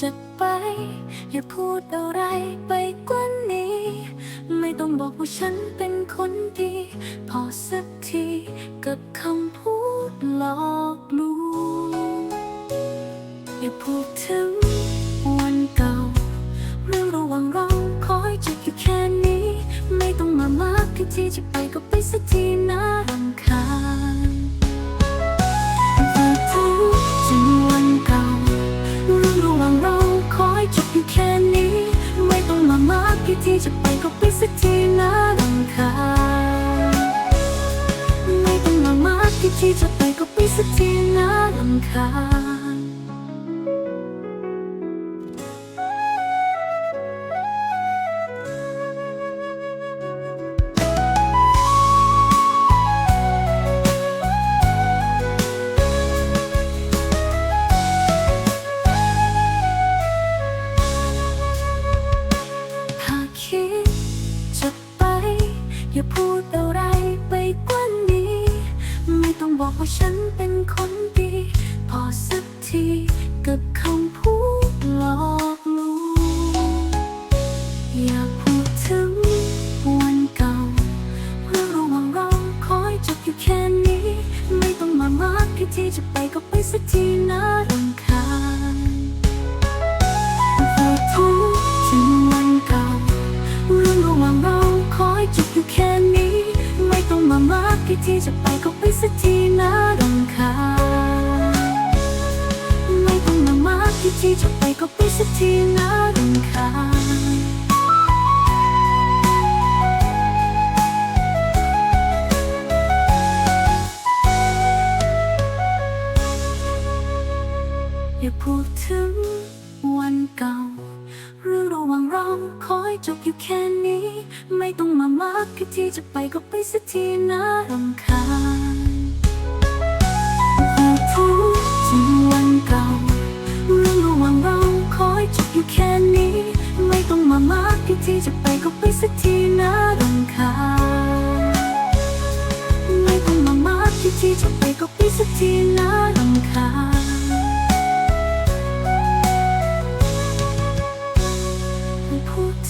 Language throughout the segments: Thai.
จะไป อย่าพูดอะไรไปกว่านี้ ไม่ต้องบอกว่าฉันเป็นคนดี พอสักทีกับคำพูดหลอกลวงอย่าพูดถึงวันเก่าเรื่องระหว่างเราขอให้จบอยู่แค่นี้ ไม่ต้องมามากที่จะไปก็ไปสักทีน่ารำคาญ ที่จะไปก็ไปสักทีนะรำคาไม่ต้องมามากที่ที่จะไปก็ไปสักทีนะรำคา บอกว่าฉันเป็นคนดี พอสักทีกับคำพูดหลอกลวงอย่าพูดถึงวันเก่าเรื่องระว่างเราขอให้จบอยู่แค่นี้ ไม่ต้องมามากที่ที่จะไปก็ไปสักทีน่ารำคาญพูดถึงถึงวันเก่าเรื่องระหว่างเราขอให้จบอยู่แค่นี้ ไม่ต้องมามากที่ที่จะไปก็ไปสักที น่ารำคาญไม่ต้องมามากที่ที่จะไปก็ไปสักทีน่ารำคาญอย่าพูดถึงวันเก่าเรื่องระหว่างเราขอให้จบอยู่แค่นี้ ไม่ต้องมามากที่ที่จะไปก็ไปสักทีน่ารำคาญ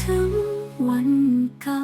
ถึงวันเก่า